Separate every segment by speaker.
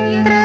Speaker 1: Yeah.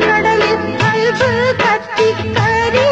Speaker 1: கடலில் கல்பு கத்தி கறி